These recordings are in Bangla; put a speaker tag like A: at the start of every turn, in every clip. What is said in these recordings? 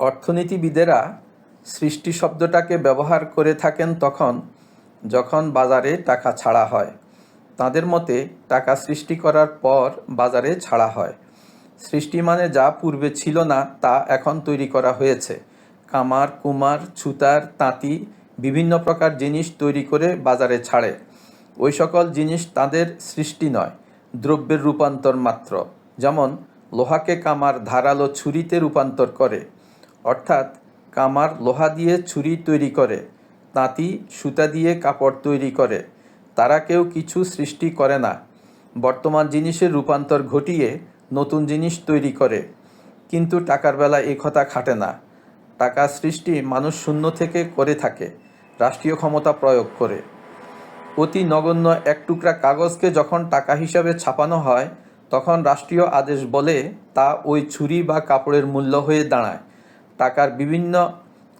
A: অর্থনীতিবিদেরা সৃষ্টি শব্দটাকে ব্যবহার করে থাকেন তখন যখন বাজারে টাকা ছাড়া হয়। তাদের মতে, টাকা সৃষ্টি করার পর বাজারে ছাড়া হয়। সৃষ্টি মানে যা পূর্বে ছিল না, তা এখন তৈরি করা হয়েছে। কামার, কুমার, ছুতার, তাঁতি, বিভিন্ন প্রকার জিনিস তৈরি করে বাজারে ছাড়ে। ওই সকল জিনিস তাদের সৃষ্টি নয়, দ্রব্যের রূপান্তর মাত্র। যেমন, লোহাকে কামার ধারালো ছুরিতে রূপান্তর করে, অর্থাৎ কামার লোহা দিয়ে ছুরি তৈরি করে, তাঁতি সুতা দিয়ে কাপড় তৈরি করে, তারা কেউ কিছু সৃষ্টি করে না। বর্তমান জিনিসের রূপান্তর ঘটিয়ে নতুন জিনিস তৈরি করে। কিন্তু টাকার বেলা এ কথা খাটে না। টাকা সৃষ্টি মানুষ শূন্য থেকে করে থাকে, রাষ্ট্রীয় ক্ষমতা প্রয়োগ করে। অতি নগণ্য এক টুকরা কাগজকে যখন টাকা হিসাবে ছাপানো হয়, তখন রাষ্ট্রীয় আদেশ বলে তা ওই ছুরি বা কাপড়ের মূল্য হয়ে দাঁড়ায়। টাকার বিভিন্ন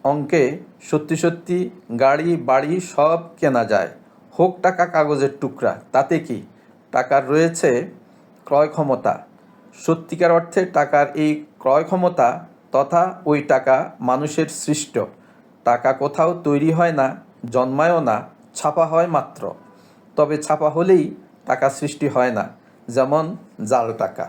A: অঙ্কে সত্যি সত্যি গাড়ি, বাড়ি সব কেনা যায়। হোক টাকা কাগজের টুকরা, তাতে কি? টাকার রয়েছে ক্রয় ক্ষমতা। সত্যিকার অর্থে টাকার এই ক্রয় ক্ষমতা তথা ওই টাকা মানুষের সৃষ্ট। টাকা কোথাও তৈরি হয় না, জন্মায়ও না ছাপা হয় মাত্র। তবে ছাপা হলেই টাকা সৃষ্টি হয় না যেমন জাল টাকা।